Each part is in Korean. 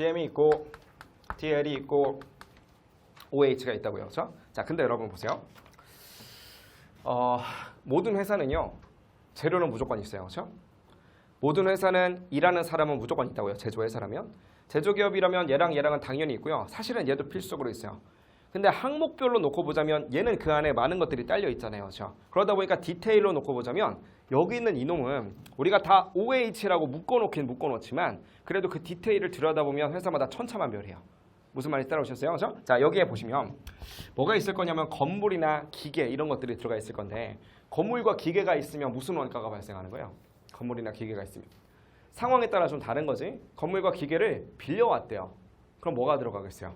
DM이 있고 DL이 있고 OH가 있다고요. 그렇죠? 자, 근데 여러분 보세요. 어, 모든 회사는요. 재료는 무조건 있어요. 그렇죠? 모든 회사는 일하는 사람은 무조건 있다고요. 제조 회사라면. 제조기업이라면 얘랑 얘랑은 당연히 있고요. 사실은 얘도 필수적으로 있어요. 근데 항목별로 놓고 보자면 얘는 그 안에 많은 것들이 딸려 있잖아요. 그렇죠? 그러다 보니까 디테일로 놓고 보자면 여기 있는 이놈은 우리가 다 OH라고 묶어놓긴 묶어놓지만 그래도 그 디테일을 들여다보면 회사마다 천차만별이에요. 무슨 말인지 따라오셨어요? 그렇죠? 자 여기에 보시면 뭐가 있을 거냐면 건물이나 기계 이런 것들이 들어가 있을 건데 건물과 기계가 있으면 무슨 원가가 발생하는 거예요? 건물이나 기계가 있으면 상황에 따라 좀 다른 거지. 건물과 기계를 빌려왔대요. 그럼 뭐가 들어가겠어요?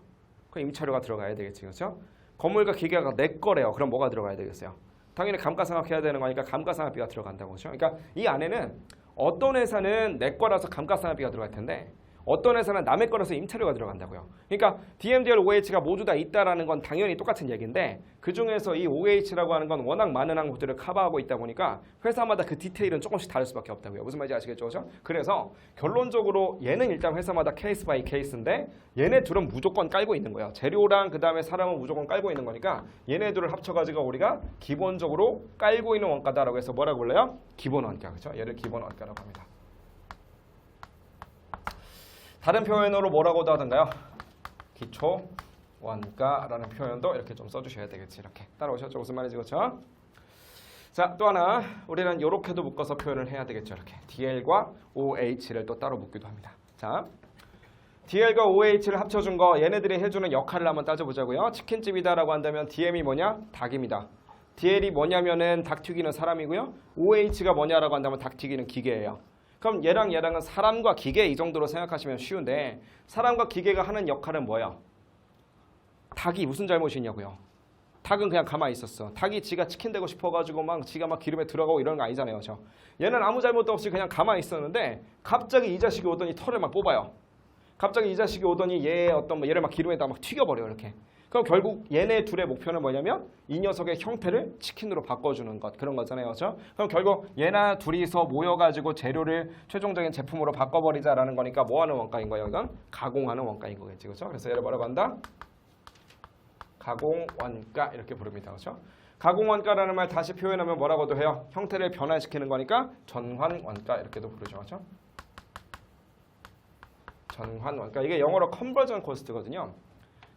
그럼 임차료가 들어가야 되겠지, 그렇죠? 건물과 기계가 내 거래요. 그럼 뭐가 들어가야 되겠어요? 당연히 감가상각해야 되는 거니까 감가상각비가 들어간다고 그렇죠? 그러니까 이 안에는 어떤 회사는 내 거라서 감가상각비가 들어갈 텐데 어떤 회사는 남의 거라서 임차료가 들어간다고요. 그러니까 DMDL, OH가 모두 다 있다라는 건 당연히 똑같은 얘기인데 그 중에서 이 OH라고 하는 건 워낙 많은 항목들을 커버하고 있다 보니까 회사마다 그 디테일은 조금씩 다를 수밖에 없다고요. 무슨 말인지 아시겠죠? 그죠? 그래서 결론적으로 얘는 일단 회사마다 케이스 바이 케이스인데 얘네 둘은 무조건 깔고 있는 거예요. 재료랑 그 다음에 사람은 무조건 깔고 있는 거니까 얘네 둘을 합쳐가지고 우리가 기본적으로 깔고 있는 원가다라고 해서 뭐라고 불러요? 기본 원가. 그렇죠? 얘를 기본 원가라고 합니다. 다른 표현으로 뭐라고도 하던가요? 기초 원가라는 표현도 이렇게 좀 써주셔야 되겠지. 이렇게 따라오셨죠? 무슨 말인지 그렇죠? 자, 또 하나 우리는 이렇게도 묶어서 표현을 해야 되겠죠. 이렇게 DL과 OH를 또 따로 묶기도 합니다. 자, DL과 OH를 합쳐준 거 얘네들이 해주는 역할을 한번 따져보자고요. 치킨집이다라고 한다면 DM이 뭐냐? 닭입니다. DL이 뭐냐면은 닭 튀기는 사람이고요. OH가 뭐냐라고 한다면 닭 튀기는 기계예요. 그럼 얘랑 얘랑은 사람과 기계 이 정도로 생각하시면 쉬운데 사람과 기계가 하는 역할은 뭐야? 닭이 무슨 잘못이 있냐고요? 닭은 그냥 가만히 있었어. 닭이 지가 치킨 되고 싶어가지고 막 지가 막 기름에 들어가고 이런 거 아니잖아요. 저 얘는 아무 잘못도 없이 그냥 가만히 있었는데 갑자기 이 자식이 오더니 털을 막 뽑아요. 갑자기 이 자식이 오더니 얘 어떤 뭐 얘를 막 기름에다 막 튀겨버려 이렇게. 그럼 결국 얘네 둘의 목표는 뭐냐면 이 녀석의 형태를 치킨으로 바꿔주는 것 그런 거잖아요, 그렇죠? 그럼 결국 얘나 둘이서 모여가지고 재료를 최종적인 제품으로 바꿔버리자라는 거니까 뭐하는 원가인 거예요, 이건 가공하는 원가인 거겠지, 그렇죠? 그래서 얘를 뭐라고 한다? 가공 원가 이렇게 부릅니다, 그렇죠? 가공 원가라는 말 다시 표현하면 뭐라고도 해요? 형태를 변화시키는 거니까 전환 원가 이렇게도 부르죠, 그렇죠? 전환 원가 이게 영어로 컨버전 코스트거든요.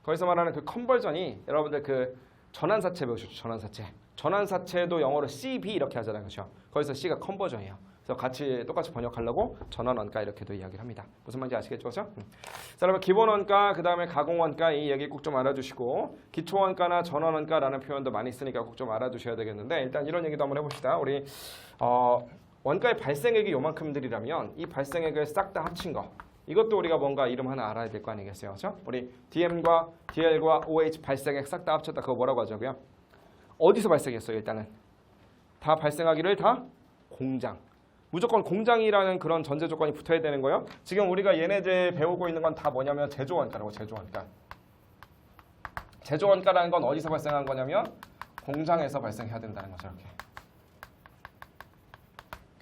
거기서 말하는 그 컨버전이 여러분들 그 전환사채 배우셨죠? 전환사채. 전환사채도 영어로 CB 이렇게 하잖아요. 그렇죠? 거기서 C가 컨버전이에요. 그래서 같이 똑같이 번역하려고 전환원가 이렇게도 이야기를 합니다. 무슨 말인지 아시겠죠? 그렇죠? 음. 자, 여러분 기본원가, 그 다음에 가공원가 이 얘기 꼭 좀 알아주시고 기초원가나 전환원가라는 표현도 많이 쓰니까 꼭 좀 알아두셔야 되겠는데 일단 이런 얘기도 한번 해봅시다. 우리 어, 원가의 발생액이 요만큼들이라면 이 발생액을 싹 다 합친 거 이것도 우리가 뭔가 이름 하나 알아야 될 거 아니겠어요? 그렇죠? 우리 DM과 DL과 OH 발생액 싹 다 합쳤다 그거 뭐라고 하자고요? 어디서 발생했어요? 일단은 다 발생하기를 다 공장. 무조건 공장이라는 그런 전제 조건이 붙어야 되는 거예요. 지금 우리가 얘네들 배우고 있는 건 다 뭐냐면 제조원가라고 제조원가. 제조원가라는 건 어디서 발생한 거냐면 공장에서 발생해야 된다는 거죠. 이렇게.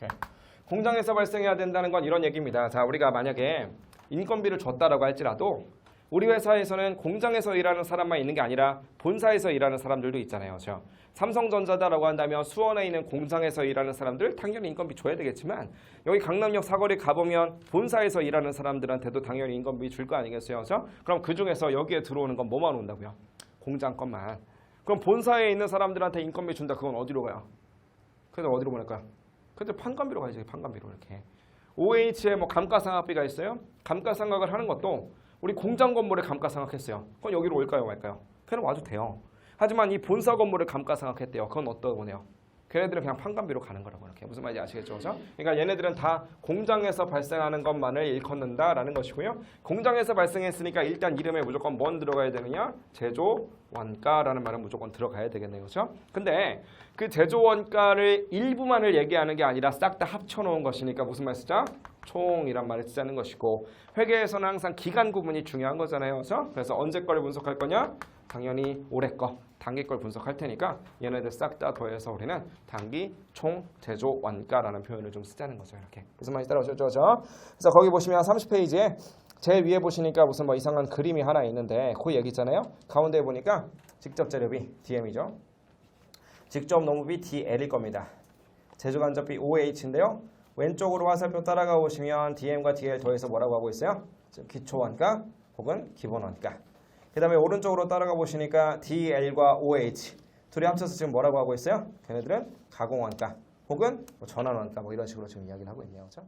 오케이. 공장에서 발생해야 된다는 건 이런 얘기입니다. 자, 우리가 만약에 인건비를 줬다라고 할지라도 우리 회사에서는 공장에서 일하는 사람만 있는 게 아니라 본사에서 일하는 사람들도 있잖아요. 그렇죠? 삼성전자다라고 한다면 수원에 있는 공장에서 일하는 사람들 당연히 인건비 줘야 되겠지만 여기 강남역 사거리 가보면 본사에서 일하는 사람들한테도 당연히 인건비 줄 거 아니겠어요. 그렇죠? 그럼 그 중에서 여기에 들어오는 건 뭐만 온다고요? 공장 것만. 그럼 본사에 있는 사람들한테 인건비 준다. 그건 어디로 가요? 그래서 어디로 보낼까요? 근데 판관비로 가야지 판관비로 이렇게. OH에 뭐 감가상각비가 있어요? 감가상각을 하는 것도 우리 공장 건물에 감가상각했어요. 그건 여기로 올까요 말까요? 그냥 와도 돼요. 하지만 이 본사 건물을 감가상각했대요. 그건 어떤 거네요 걔네들은 그냥 판관비로 가는 거라고 이렇게 무슨 말인지 아시겠죠 그죠 그러니까 얘네들은 다 공장에서 발생하는 것만을 일컫는다라는 것이고요 공장에서 발생했으니까 일단 이름에 무조건 뭔 들어가야 되느냐 제조 원가라는 말은 무조건 들어가야 되겠네요 그죠 근데 그 제조 원가를 일부만을 얘기하는 게 아니라 싹 다 합쳐 놓은 것이니까 무슨 말 쓰자? 총이란 말을 쓰자는 것이고 회계에서는 항상 기간 구분이 중요한 거잖아요. 그래서 그래서 언제 걸 분석할 거냐? 당연히 올해 거, 단기 걸 분석할 테니까 얘네들 싹 다 더해서 우리는 단기 총 제조 원가라는 표현을 좀 쓰자는 거죠. 이렇게 무슨 말인지 따라오셨죠? 그죠? 그래서 거기 보시면 30페이지에 제일 위에 보시니까 무슨 뭐 이상한 그림이 하나 있는데 그 얘기 있잖아요. 가운데 보니까 직접 재료비 DM이죠. 직접 농업이 DL일 겁니다. 제조 간접비 OH인데요. 왼쪽으로 화살표 따라가 보시면 DM과 DL 더해서 뭐라고 하고 있어요? 즉, 기초 원가 혹은 기본 원가. 그 다음에 오른쪽으로 따라가 보시니까 DL과 OH 둘이 합쳐서 지금 뭐라고 하고 있어요? 걔네들은 가공 원가 혹은 뭐 전환 원가 뭐 이런 식으로 지금 이야기를 하고 있네요. 그렇죠?